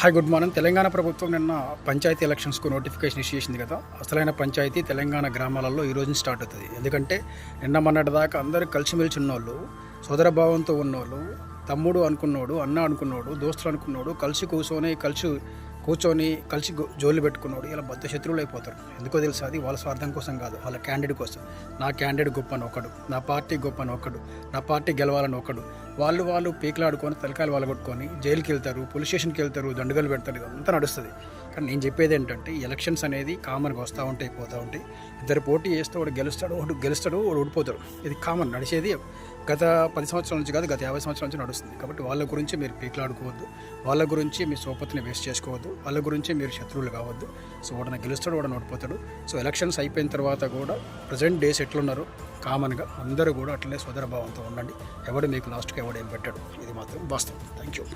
Hi good morning Telangana ప్రభుత్వం నిన్న panchayat ఎలక్షన్స్కు notification issue చేసింది కదా. అసలైన పంచాయతీ తెలంగాణ గ్రామాలలో ఈ స్టార్ట్ అవుతుంది. ఎందుకంటే నిన్న మొన్నటి దాకా అందరూ కలిసిమెలిసి ఉన్నోళ్ళు సోదరభావంతో ఉన్నోళ్ళు తమ్ముడు అనుకున్నోడు అన్న అనుకున్నోడు దోస్తులు అనుకున్నోడు కలిసి కూర్చొని కలిసి కూర్చొని కలిసి జోలు పెట్టుకున్నాడు. ఇలా బద్ద శత్రువులు అయిపోతారు. ఎందుకో తెలుసు అది? వాళ్ళ స్వార్థం కోసం కాదు. వాళ్ళ క్యాండిడేట్ కోసం. నా క్యాండిడేట్ గొప్ప అని ఒకడు. నా పార్టీ గొప్ప అని ఒకడు. నా పార్టీ గెలవాలని ఒకడు. వాళ్ళు వాళ్ళు పీకలాడుకొని తలకాయలు వాళ్ళగొట్టుకొని జైలుకి వెళ్తారు పోలీస్ స్టేషన్కి వెళ్తారు దండగలు పెడతారు ఇదంతా నడుస్తుంది. కానీ నేను చెప్పేది ఏంటంటే ఎలక్షన్స్ అనేది కామన్గా వస్తూ ఉంటాయి పోతూ ఉంటాయి. ఇద్దరు పోటీ చేస్తే వాడు గెలుస్తాడు వాడు గెలుస్తాడు వాడు ఓడిపోతాడు. ఇది కామన్ నడిచేది గత పది సంవత్సరాల నుంచి కాదు గత యాభై సంవత్సరాల నుంచి నడుస్తుంది. కాబట్టి వాళ్ళ గురించి మీరు పీకలాడుకోవద్దు. వాళ్ళ గురించి మీ సోపతిని వేస్ట్ చేసుకోవద్దు. వాళ్ళ గురించి మీరు శత్రువులు కావద్దు. సో వాడన గెలుస్తాడు వాడన ఓడిపోతాడు. సో ఎలక్షన్స్ అయిపోయిన తర్వాత కూడా ప్రజెంట్ డేస్ ఎట్లున్నారు కామన్గా అందరూ కూడా అట్లనే భావంతో ఉండండి. ఎవడు మీకు లాస్ట్కి ఎవడు ఏం పెట్టాడు ఇది మాత్రం వాస్తవం. Thank you